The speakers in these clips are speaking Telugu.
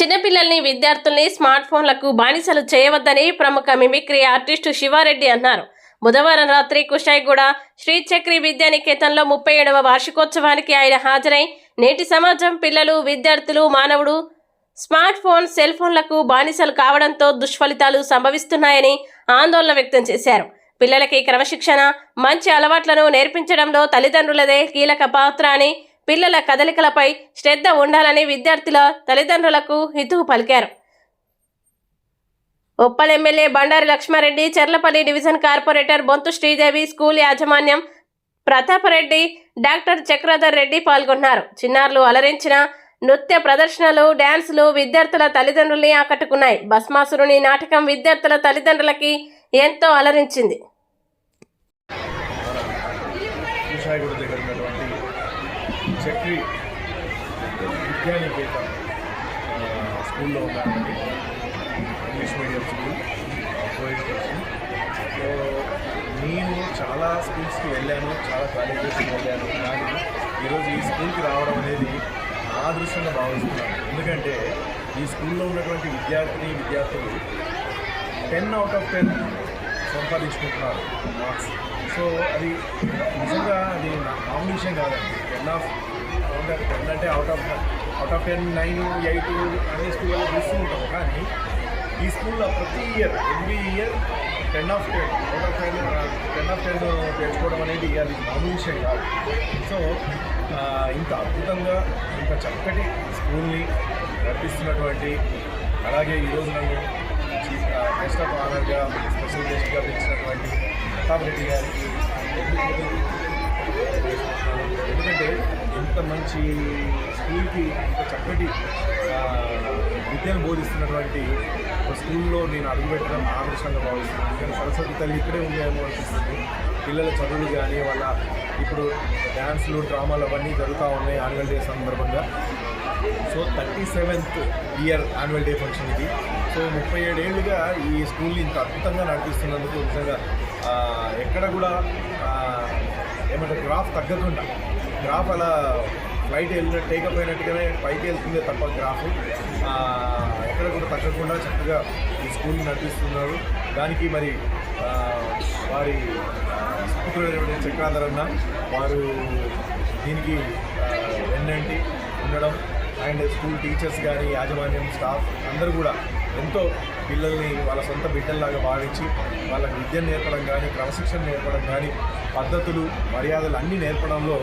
చిన్నపిల్లల్ని విద్యార్థుల్ని స్మార్ట్ ఫోన్లకు బానిసలు చేయవద్దని ప్రముఖ మిమిక్రీ ఆర్టిస్టు శివారెడ్డి అన్నారు. బుధవారం రాత్రి కుషాయిగూడ శ్రీ చక్రి విద్యానికేతన్లో ముప్పై ఏడవ వార్షికోత్సవానికి ఆయన హాజరై నేటి సమాజం పిల్లలు విద్యార్థులు మానవుడు స్మార్ట్ ఫోన్ సెల్ ఫోన్లకు బానిసలు కావడంతో దుష్ఫలితాలు సంభవిస్తున్నాయని ఆందోళన వ్యక్తం చేశారు. పిల్లలకి క్రమశిక్షణ మంచి అలవాట్లను నేర్పించడంలో తల్లిదండ్రులదే కీలక పాత్ర అని పిల్లల కదలికలపై శ్రద్ధ ఉండాలని విద్యార్థుల తల్లిదండ్రులకు హితువు పలికారు. Uppal MLA Bandari Lakshmareddy Cherlapally division corporator Bonthu Sridevi school యాజమాన్యం ప్రతాపరెడ్డి డాక్టర్ చక్రధర్ రెడ్డి పాల్గొన్నారు. చిన్నారులు అలరించిన నృత్య ప్రదర్శనలు డ్యాన్సులు విద్యార్థుల తల్లిదండ్రుల్ని ఆకట్టుకున్నాయి. భస్మాసురుని నాటకం విద్యార్థుల తల్లిదండ్రులకి ఎంతో అలరించింది కుషాయిగూడ దగ్గర ఉన్నటువంటి చక్రి విద్యానికేత స్కూల్లో ఉన్నారండి ఇంగ్లీష్ మీడియం స్కూల్ కో సో నేను చాలా స్కూల్స్కి వెళ్ళాను చాలా కాలేజెస్కి వెళ్ళాను. కానీ ఈరోజు ఈ స్కూల్కి రావడం అనేది నా అదృష్టంగా భావిస్తున్నాను. ఎందుకంటే ఈ స్కూల్లో ఉన్నటువంటి విద్యార్థిని విద్యార్థులు టెన్ అవుట్ ఆఫ్ టెన్ సంపాదించుకుంటున్నారు మార్క్స్ సో అది నిజంగా అది నా మామూలు విషయం కాదండి. టెన్ ఆఫ్ టెన్ అంటే out of out of ten nine eight అనే స్కూల్లో చూస్తూ ఉంటాం. కానీ ఈ స్కూల్లో ప్రతి year every year ten of ten out of ten ten of ten తెచ్చుకోవడం అనేది అది మామూలు విషయం కాదు. సో ఇంత అద్భుతంగా ఇంత చక్కటి స్కూల్ని నడిపిస్తున్నటువంటి అలాగే ఈరోజు నన్ను గెస్ట్ ఆఫ్ ఆనర్గా స్పెషల్ గెస్ట్గా పిలిచినటువంటి ప్రతాప్ రెడ్డి గారికి ఎందుకంటే ఇంత మంచి స్కూల్కి ఇంత చక్కటి విద్యను బోధిస్తున్నటువంటి ఒక స్కూల్లో నేను అడుగుపెట్టడం ఆదర్శంగా భావిస్తున్నాను. నేను సరస్వతి తల్లి ఇక్కడే ఉందేమో అనిపిస్తుంది. పిల్లల చదువులు కానీ వాళ్ళ ఇప్పుడు డ్యాన్స్లు డ్రామాలు అవన్నీ జరుగుతూ ఉన్నాయి యాన్యువల్ డే సందర్భంగా. So thirty seventh year annual day function ఇది. సో ముప్పై ఏడేళ్ళుగా ఈ స్కూల్ని ఇంత అద్భుతంగా నడిపిస్తున్నందుకు నిజంగా ఎక్కడ కూడా ఏమంటారు గ్రాఫ్ తగ్గకుండా గ్రాఫ్ అలా ఫ్లైట్ వెళ్ళిన టేకప్ అయినట్టుగానే పైకి వెళ్తుంది తప్ప గ్రాఫ్ ఎక్కడ కూడా తగ్గకుండా చక్కగా ఈ స్కూల్ని నడిపిస్తున్నారు. దానికి మరి వారి స్ఫూర్తుడైనటువంటి చక్రాధర్ అన్న వారు దీనికి ఎన్ఎంటి ఉండడం. అండ్ స్కూల్ టీచర్స్ కానీ యాజమాన్యం స్టాఫ్ అందరూ కూడా ఎంతో పిల్లల్ని వాళ్ళ సొంత బిడ్డల్లాగా భావించి వాళ్ళకి విద్యను నేర్పడం కానీ క్రమశిక్షణ నేర్పడం కానీ పద్ధతులు మర్యాదలు అన్నీ నేర్పడంలో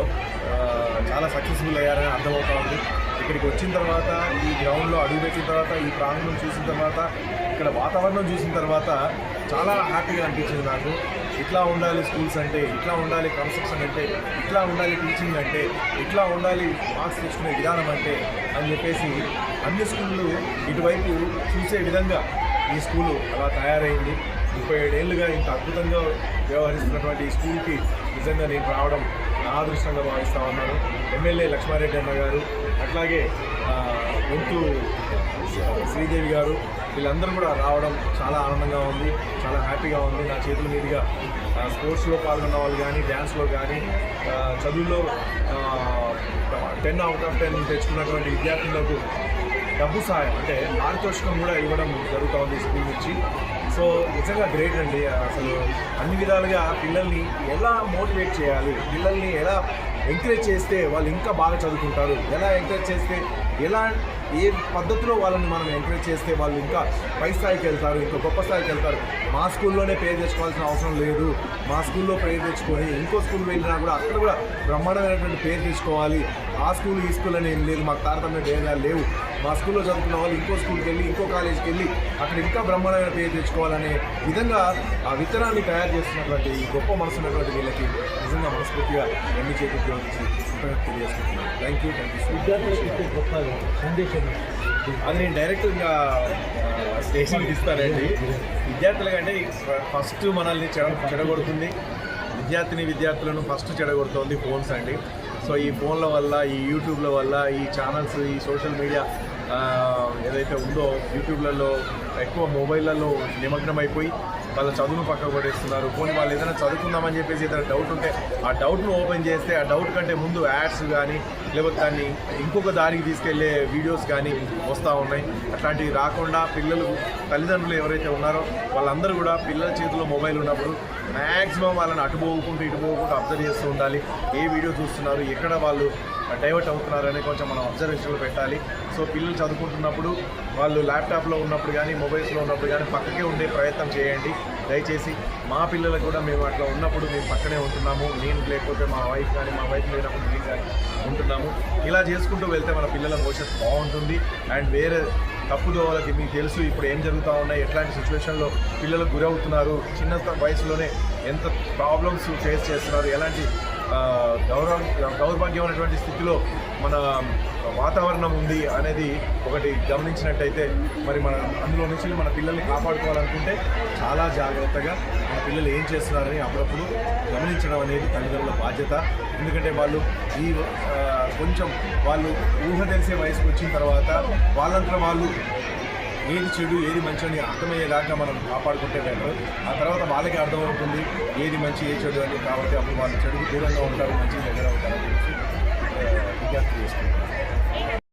చాలా సక్సెస్ఫుల్ అయ్యారని అర్థమవుతా ఉంది. ఇక్కడికి వచ్చిన తర్వాత ఈ గ్రౌండ్లో అడుగుపెట్టిన తర్వాత ఈ ప్రాంగణం చూసిన తర్వాత ఇక్కడ వాతావరణం చూసిన తర్వాత చాలా హ్యాపీగా అనిపించింది నాకు. ఇట్లా ఉండాలి స్కూల్స్ అంటే ఇట్లా ఉండాలి కన్స్ట్రక్షన్ అంటే ఇట్లా ఉండాలి టీచింగ్ అంటే ఇట్లా ఉండాలి మార్క్స్ తెచ్చుకునే విధానం అంటే అని చెప్పేసి అన్ని స్కూళ్ళు ఇటువైపు చూసే విధంగా ఈ స్కూలు అలా తయారైంది. ముప్పై ఏడేళ్ళుగా ఇంత అద్భుతంగా వ్యవహరిస్తున్నటువంటి ఈ స్కూల్కి నిజంగా నేను రావడం నా అదృష్టంగా భావిస్తా ఉన్నాను. ఎమ్మెల్యే లక్ష్మారెడ్డి అన్న గారు అట్లాగే ఆ, శ్రీదేవి గారు వీళ్ళందరూ కూడా రావడం చాలా ఆనందంగా ఉంది చాలా హ్యాపీగా ఉంది. నా చేతుల మీదుగా స్పోర్ట్స్లో పాల్గొన్న వాళ్ళు కానీ డ్యాన్స్లో కానీ చదువుల్లో టెన్ అవుట్ ఆఫ్ టెన్ తెచ్చుకున్నటువంటి విద్యార్థులకు డబ్బు సహాయం అంటే పారితోషికం కూడా ఇవ్వడం జరుగుతూ ఉంది స్కూల్ నుంచి. సో నిజంగా గ్రేట్ అండి. అసలు అన్ని విధాలుగా పిల్లల్ని ఎలా మోటివేట్ చేయాలి? పిల్లల్ని ఎలా ఎంకరేజ్ చేస్తే వాళ్ళు ఇంకా బాగా చదువుకుంటారు? ఎలా ఎంకరేజ్ చేస్తే ఎలా ఏ పద్ధతిలో వాళ్ళని మనం ఎంకరేజ్ చేస్తే వాళ్ళు ఇంకా పై స్థాయికి వెళ్తారు ఇంకా గొప్ప స్థాయికి వెళ్తారు? మా స్కూల్లోనే పేరు తెచ్చుకోవాల్సిన అవసరం లేదు. మా స్కూల్లో పేరు తెచ్చుకొని ఇంకో స్కూల్ వెళ్ళినా కూడా అక్కడ కూడా బ్రహ్మాండమైనటువంటి పేరు తెచ్చుకోవాలి. ఆ స్కూల్ ఈ స్కూల్ అని ఏం లేదు. మాకు తారతమ్య భేదాలు లేవు. మా స్కూల్లో చదువుకున్న వాళ్ళు ఇంకో స్కూల్కి వెళ్ళి ఇంకో కాలేజీకి వెళ్ళి అక్కడ ఇంకా బ్రహ్మాండమైన పేరు తెచ్చుకోవాలనే విధంగా ఆ విత్తనాన్ని తయారు చేస్తున్నటువంటి ఈ గొప్ప మనసు ఉన్నటువంటి వీళ్ళకి నిజంగా మనస్ఫూర్తిగా ఎన్ని చేతులు జోడించి కృతజ్ఞతలు తెలియజేసుకుంటున్నాను. థ్యాంక్ యూ థ్యాంక్ యూ అది నేను డైరెక్ట్ ఇంకా స్టేషన్కి ఇస్తానండి విద్యార్థుల కంటే ఫస్ట్ మనల్ని చెడ చెడగొడుతుంది. విద్యార్థిని విద్యార్థులను ఫస్ట్ చెడగొడుతుంది ఫోన్స్ అండి. సో ఈ ఫోన్ల వల్ల ఈ యూట్యూబ్ల వల్ల ఈ ఛానల్స్ ఈ సోషల్ మీడియా ఏదైతే ఉందో యూట్యూబ్లలో ఎక్కువ మొబైల్లలో నిమగ్నమైపోయి వాళ్ళ చదువును పక్కకు పడేస్తున్నారు. పోనీ వాళ్ళు ఏదైనా చదువుకుందామని చెప్పేసి ఏదైనా డౌట్ ఉంటే ఆ డౌట్ను ఓపెన్ చేస్తే ఆ డౌట్ కంటే ముందు యాడ్స్ కానీ లేకపోతే దాన్ని ఇంకొక దారికి తీసుకెళ్ళే వీడియోస్ కానీ వస్తూ ఉన్నాయి. అట్లాంటివి రాకుండా పిల్లలు తల్లిదండ్రులు ఎవరైతే ఉన్నారో వాళ్ళందరూ కూడా పిల్లల చేతిలో మొబైల్ ఉన్నప్పుడు మ్యాక్సిమం వాళ్ళని అటు పోకుండా ఇటు పోకుండా అబ్జర్వ్ చేస్తూ ఉండాలి. ఏ వీడియో చూస్తున్నారు? ఎక్కడ వాళ్ళు డైవర్ట్ అవుతున్నారని కొంచెం మనం అబ్జర్వేషన్లో పెట్టాలి. సో పిల్లలు చదువుకుంటున్నప్పుడు వాళ్ళు ల్యాప్టాప్లో ఉన్నప్పుడు కానీ మొబైల్స్లో ఉన్నప్పుడు కానీ పక్కకే ఉండే ప్రయత్నం చేయండి. దయచేసి మా పిల్లలకు కూడా మేము అట్లా ఉన్నప్పుడు మేము పక్కనే ఉంటున్నాము. నేను లేకపోతే మా వైఫ్ కానీ మా వైఫ్ లేనప్పుడు నేను కానీ ఉంటున్నాము. ఇలా చేసుకుంటూ వెళ్తే మన పిల్లల భవిష్యత్తు బాగుంటుంది. అండ్ వేరే తప్పుదోవలకి మీకు తెలుసు ఇప్పుడు ఏం జరుగుతూ ఉన్నాయి ఎట్లాంటి సిచ్యువేషన్లో పిల్లలకు గురవుతున్నారు చిన్న వయసులోనే ఎంత ప్రాబ్లమ్స్ ఫేస్ చేస్తున్నారు ఎలాంటి గౌరవ దౌర్భాగ్యమైనటువంటి స్థితిలో మన వాతావరణం ఉంది అనేది ఒకటి గమనించినట్టయితే మరి మన అందులో నుంచి మన పిల్లల్ని కాపాడుకోవాలనుకుంటే చాలా జాగ్రత్తగా మన పిల్లలు ఏం చేస్తున్నారని అప్పుడప్పుడు గమనించడం అనేది తల్లిదండ్రుల బాధ్యత. ఎందుకంటే వాళ్ళు ఈ కొంచెం వాళ్ళు ఊహ తెలిసే వయసుకు వచ్చిన తర్వాత వాళ్ళంతా వాళ్ళు ఏది చెడు ఏది మంచి అని అర్థమయ్యేదాకా మనం కాపాడుకుంటే వెళ్ళరు ఆ తర్వాత వాళ్ళకి అర్థమవుతుంది ఏది మంచి ఏ చెడు అని. కాబట్టి అప్పుడు వాళ్ళు చెడుకు దూరంగా ఉంటారు మంచి దగ్గర ఉంటారు అని చెప్పి, విజ్ఞప్తి చేస్తున్నారు